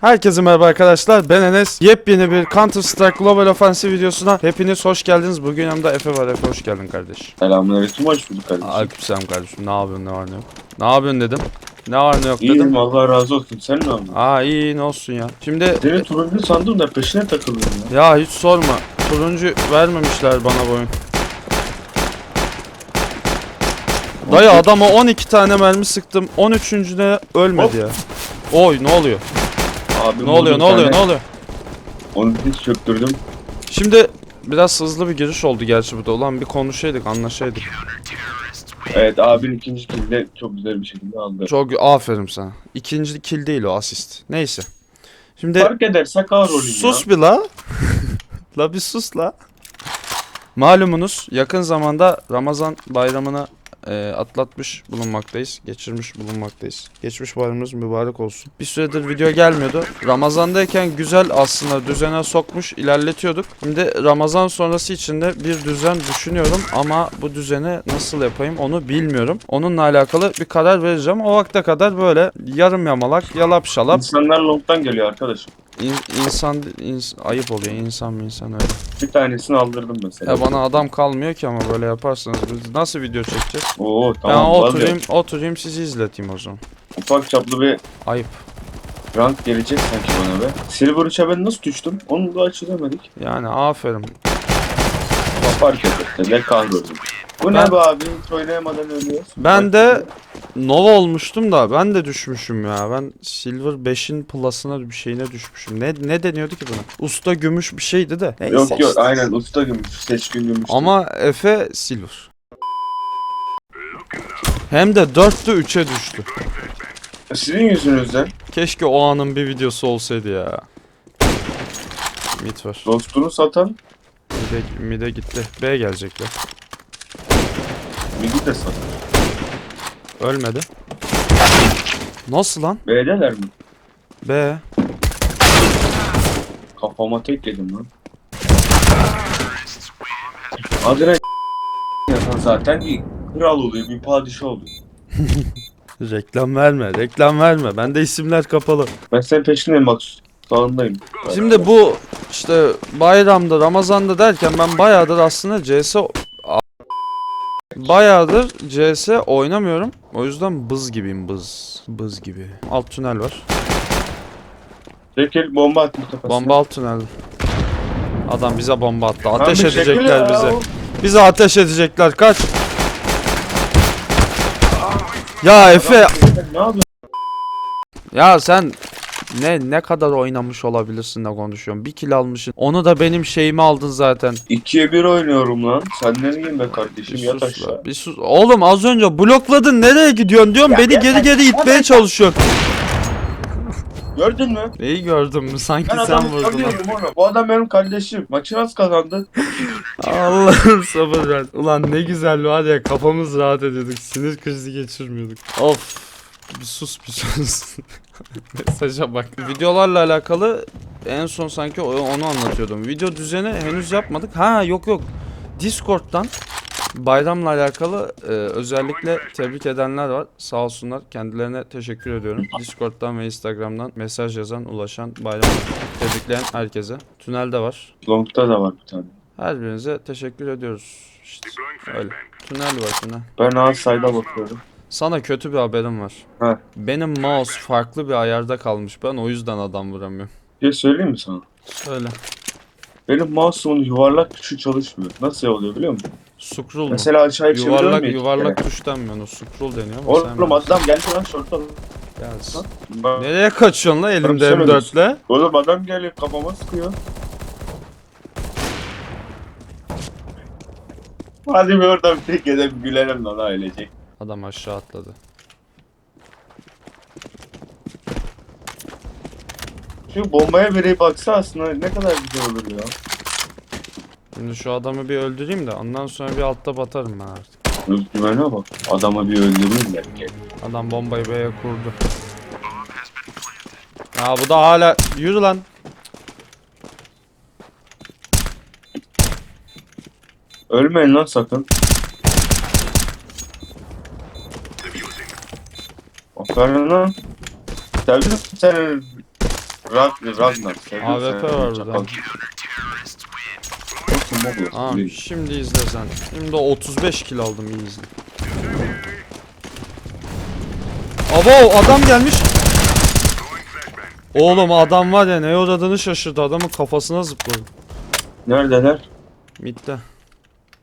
Herkese merhaba arkadaşlar. Ben Enes. Yepyeni bir Counter Strike Global Offensive videosuna hepiniz hoş geldiniz. Bugün yanımda Efe var. Efe hoş geldin kardeş. Selamünaleyküm hoş bulduk kardeşim. Aleykümselam kardeşim. Ne yapıyorsun? Ne var ne yok? Ne yapıyorsun dedim. Ne var ne yok dedim. İyiyim Allah razı olsun sen ne yapıyorsun? Aa iyi iyi, ne olsun ya. Şimdi Seni turuncu sandım da peşine takıldım ya. ya hiç sorma. Turuncu vermemişler bana bu oyun. Dayı adama 12 tane mermi sıktım. 13.üne ölmedi ya. Oy ne oluyor? Abim Ne oluyor? Ne oluyor? Ne oluyor? Onu hiç çöktürdüm. Şimdi biraz hızlı bir giriş oldu gerçi bu da. Ulan bir konuşaydık, anlaşaydık. Evet abin ikinci kilde çok güzel bir şekilde aldı. Çok aferin sana. İkinci kill değil o asist. Neyse. Şimdi Fark edersek ağır olayım sus bir la. la bir sus la. Malumunuz yakın zamanda Ramazan bayramını e, atlatmış bulunmaktayız. Geçirmiş bulunmaktayız. Geçmiş bayramımız mübarek olsun. Bir süredir video gelmiyordu. Ramazandayken güzel aslında düzene sokmuş ilerletiyorduk. Şimdi Ramazan sonrası için de bir düzen düşünüyorum ama bu düzeni nasıl yapayım onu bilmiyorum. Onunla alakalı bir karar vereceğim. O vakte kadar böyle yarım yamalak, yalap şalap İnsanlar long'dan geliyor arkadaşım. İn- insan, ins- ayıp oluyor insan mı insan öyle. Bir tanesini aldırdım mesela. Ya bana adam kalmıyor ki ama böyle yaparsanız biz nasıl video çekeceğiz? Oo ben tamam. oturayım vazgeç. oturayım sizi izleteyim o zaman. Ufak çaplı bir Ayıp. rank gelecek sanki bana be. Silver 3'e ben nasıl düştüm? Onu da çözemedik. Yani aferin. Fark ederse ne kahrolsun. Bu Ben- ne be abi? Hiç oynayamadan ölüyoruz. Ben de Nova olmuştum da ben de düşmüşüm ya. Ben Silver 5'in plus'ına bir şeyine düşmüşüm. Ne ne deniyordu ki buna? Usta gümüş bir şeydi de. Neyse Yok yok aynen usta gümüş. Seçkin gümüş. Ama Efe Silver. Hem de 4'tü 3'e düştü. Sizin yüzünüzden Keşke o anın bir videosu olsaydı ya. Mid var. dostunu satan Mide, mide gitti. B gelecekler. Midi de satan. Ölmedi. Nasıl lan? B'deler mi? B. Kafama tek yedim lan. Adına yapan zaten bir kral oluyor, bir padişah oluyor. Reklam verme, reklam verme. Bende isimler kapalı. Ben senin peşindeyim bak sağındayım. Şimdi bu işte bayramda, Ramazan'da derken ben bayağıdır aslında CS Bayağıdır CS oynamıyorum. O yüzden bız gibiyim bız. Bız gibi. Alt tünel var. Çekil bomba attım kafasına. Bomba alt tünel. Adam bize bomba attı. Ateş çekil edecekler ya. bize. Bize ateş edecekler. Kaç. Ya Efe Ne yapıyorsun? Ya sen ne ne kadar oynamış olabilirsin de konuşuyorum. Bir kill almışsın. Onu da benim şeyimi aldın zaten. İkiye bir oynuyorum lan. Sen ne diyeyim be kardeşim Bir yat sus aşağı. Bir sus. Oğlum az önce blokladın. Nereye gidiyorsun diyorum. Beni geri geri itmeye çalışıyorsun. Gördün mü? Neyi gördün mü? Sanki Ben sen vurdun. oğlum. Bu adam benim kardeşim. Maçı nasıl kazandı? Allah'ım sabır ver. Ulan ne güzel var ya kafamız rahat ediyorduk. Sinir krizi geçirmiyorduk. Of. Bir sus bir sus. Mesaja bak. Videolarla alakalı en son sanki onu anlatıyordum. Video düzeni henüz yapmadık. Ha yok yok. Discord'dan bayramla alakalı e, özellikle tebrik edenler var. Sağ olsunlar. Kendilerine teşekkür ediyorum. Discord'dan ve Instagram'dan mesaj yazan, ulaşan, bayram tebrikleyen herkese. Tünelde var. Long'da da var bir tane. Her birinize teşekkür ediyoruz. İşte öyle. Tünel var tünel. Ben ağız sayda bakıyorum. Sana kötü bir haberim var. Ha. Benim mouse farklı bir ayarda kalmış. Ben o yüzden adam vuramıyorum. Bir şey söyleyeyim mi sana? Söyle. Benim mouse'umun yuvarlak tuşu çalışmıyor. Nasıl oluyor biliyor musun? Scroll mu? Mesela aşağıya çeviriyorum Yuvarlak ya iki yuvarlak kere. tuş denmiyor. O scroll deniyor ama sen Oğlum bilirsin. adam geldi lan şorta. Gelsin. Bak, Nereye kaçıyorsun lan elimde Sen M4'le? Oğlum adam geliyor kafama sıkıyor. Hadi bir oradan tek edip gülerim lan ailecek. Adam aşağı atladı. Şu bombaya biri baksa aslında ne kadar güzel olur ya. Şimdi şu adamı bir öldüreyim de ondan sonra bir altta batarım ben artık. Özgüvene bak. Adamı bir öldürürüm belki. Adam bombayı B'ye kurdu. Ya bu da hala yürü lan. Ölmeyin lan sakın. Lan. Tabii sen Rag, Ragnar. sevdim AWP var burada. Değil. şimdi izle sen. Şimdi 35 kill aldım iyi izle. Abo adam gelmiş. Oğlum adam var ya ne uğradığını şaşırdı adamın kafasına zıpladı. Neredeler? Mid'de.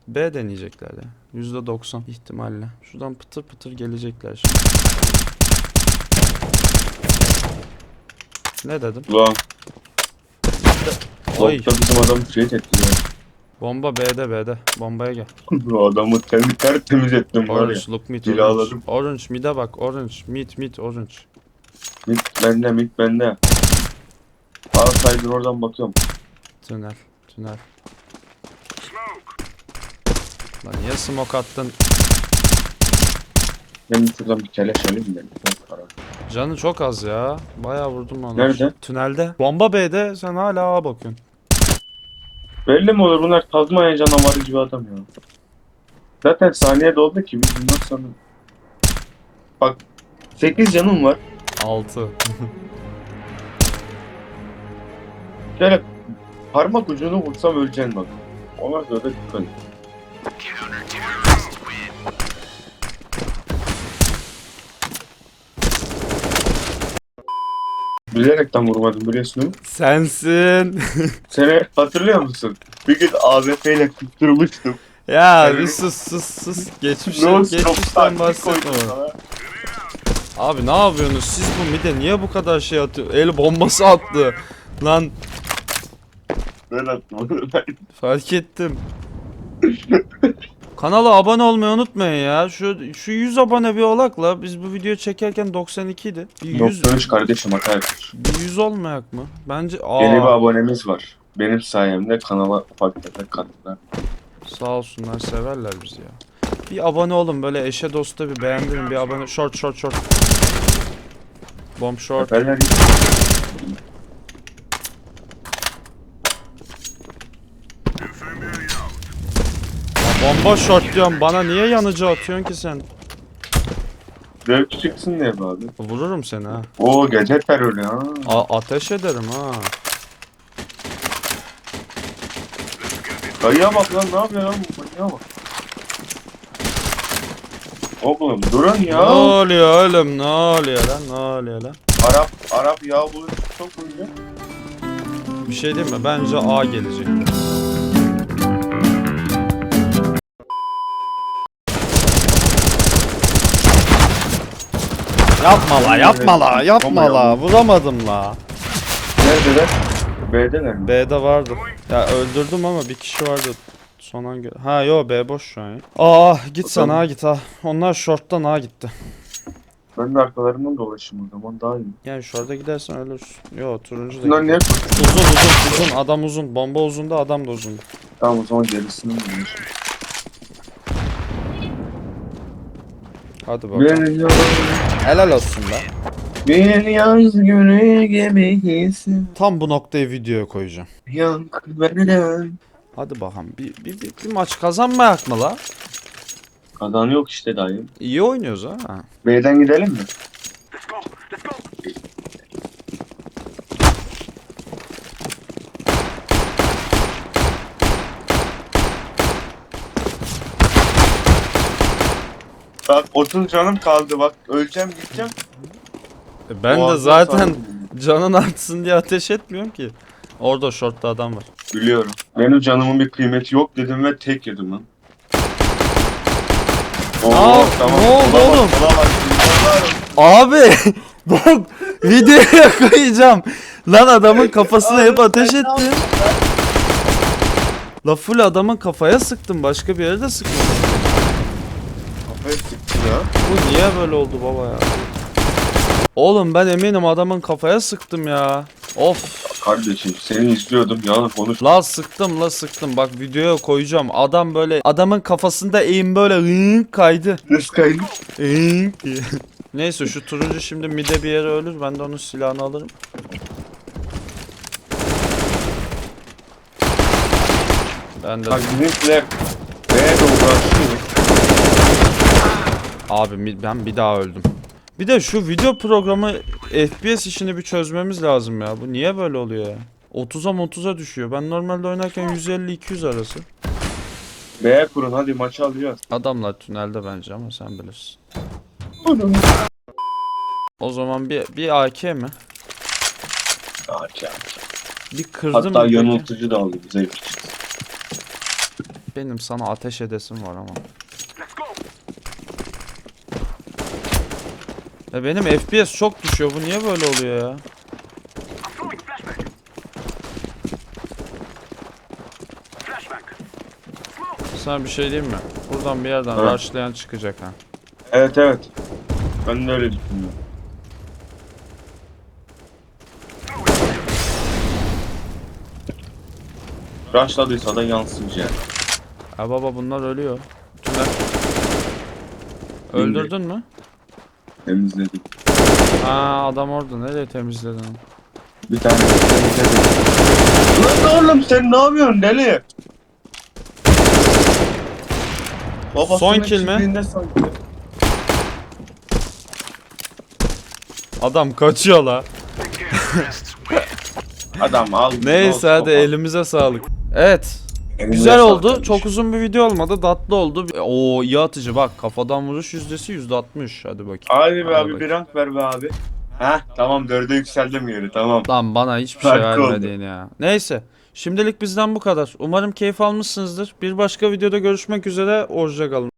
B deneyecekler ya. %90 ihtimalle. Şuradan pıtır pıtır gelecekler şimdi. Ne dedim? Ulan. Oy. Okta bizim adamı trade etti ya. Bomba B'de B'de. Bombaya gel. Bu adamı temiz tertemiz ettim var ya. Orange look mid. Cilaladım. Orange. Orange mid'e bak. Orange mid mid orange. Mit bende mit bende. Outsider oradan bakıyorum. Tünel. Tünel. Lan niye smoke attın? Ben şuradan bir keleş alayım ben. Çok karar. Canı çok az ya. Bayağı vurdum onu. Nerede? Tünelde. Bomba B'de sen hala A bakıyorsun. Belli mi olur bunlar Tazmanya canavarı gibi adam ya. Zaten saniye doldu ki biz bundan sonra. Bak 8 canım var. 6. Şöyle parmak ucunu vursam öleceksin bak. Ona göre dikkat et. Bilerekten vurmadım biliyorsun değil mi? Sensin. Seni hatırlıyor musun? Bir gün AWP ile tutturmuştum. ya bir sus sus sus. Geçmişten, No geçmişten bahsetme. Abi ne yapıyorsunuz? Siz bu mide niye bu kadar şey atıyor? El bombası attı. Lan Ben attım fark ettim. Kanala abone olmayı unutmayın ya. Şu şu 100 abone bir olakla biz bu video çekerken 92 idi. Bir 100 93 kardeşim etmiş. bir 100 olmayak mı? Bence aa Yeni bir abonemiz var. Benim sayemde kanala ufak tefek kattılar. sağ olsunlar severler bizi ya. Bir abone olun böyle eşe dosta bir beğendirin bir abone short short short. Bomb short. Seferler Bomba short diyorum bana niye yanıcı atıyorsun ki sen? Zevk çıksın diye abi. Vururum seni ha. Oo gece terörü ha. A- ateş ederim ha. Dayıya bak lan ne yapıyor lan bu dayıya bak. Oğlum durun Ne ya. oluyor oğlum ne oluyor lan ne oluyor lan? Arap Arap yağ bulucu çok uyuyor. Bir şey diyeyim mi? Bence A gelecek. Yapma la yapma la yapma la vuramadım la. Neredeler? B'deler mi? B'de vardı. Ya öldürdüm ama bir kişi vardı. Son an gö- Ha yo B boş şu an ya. Aa git sen Bakalım. A git ha. Onlar short'tan A gitti. Ben de arkalarından dolaşayım o zaman daha iyi. Yani short'a gidersen ölürsün. Yo turuncu da Bunlar niye Uzun uzun uzun adam uzun. Bomba uzun da adam da uzun. Tamam o zaman gerisini mi Hadi bakalım. Helal olsun be. bir yaz günü gibiysin. Tam bu noktayı videoya koyacağım. Yankı benden. Hadi bakalım. Bir, bir, bir, bir maç kazanmayak mı la? Kazan yok işte dayı. İyi oynuyoruz ha. B'den gidelim mi? Bak 30 canım kaldı bak öleceğim gideceğim. E Ben de Boğazdan zaten canın artsın diye ateş etmiyorum ki. Orada shortta adam var. Biliyorum. Benim canımın bir kıymeti yok dedim ve tek yedim lan. Oo, Aa, ne oldu oğlum? Abi bak videoya koyacağım. Lan adamın kafasına hep ateş ettim. La full adamın kafaya sıktım. Başka bir yere de sıkmadım. Ya. Bu niye böyle oldu baba ya? Oğlum ben eminim adamın kafaya sıktım ya. Of. Kardeşim seni izliyordum yalan konuş. La sıktım la sıktım. Bak videoya koyacağım. Adam böyle adamın kafasında eğim böyle ıı, kaydı. Nasıl kaydı? Neyse şu turuncu şimdi mide bir yere ölür. Ben de onun silahını alırım. Ben de Bak bizimkiler başlıyor. Abi ben bir daha öldüm. Bir de şu video programı FPS işini bir çözmemiz lazım ya. Bu niye böyle oluyor ya? 30'a 30'a düşüyor. Ben normalde oynarken 150-200 arası. B'ye kurun hadi maçı alacağız. Adamlar tünelde bence ama sen bilirsin. O zaman bir bir AK mi? Aç. Bir kırdım Hatta yanıltıcı da aldı bize bir şey. Benim sana ateş edesim var ama. Ya benim FPS çok düşüyor. Bu niye böyle oluyor ya? Sana bir şey diyeyim mi? Buradan bir yerden Ha. rushlayan çıkacak ha. Evet evet. Ben de öyle düşünüyorum. Rushladıysa da yansın yani. Ha baba bunlar ölüyor. Öldürdün mü? Temizledik. Ha adam orada. Nereye temizledin? Bir tane temizledik. Lan oğlum sen ne yapıyorsun deli? Babasının Son kill mi? çiftliğinde. Adam kaçıyor la. Adam al. Neyse hadi elimize sağlık. Evet. Güzel oldu. Çok uzun bir video olmadı. Tatlı oldu. Oo iyi atıcı bak. Kafadan vuruş yüzdesi yüzde altmış. Hadi bakayım. Hadi be Hadi abi bakayım. bir rank ver be abi. Heh tamam dörde yükseldim geri tamam. Lan bana hiçbir şey Farkı oldu. vermedin ya. Neyse. Şimdilik bizden bu kadar. Umarım keyif almışsınızdır. Bir başka videoda görüşmek üzere. Hoşça kalın.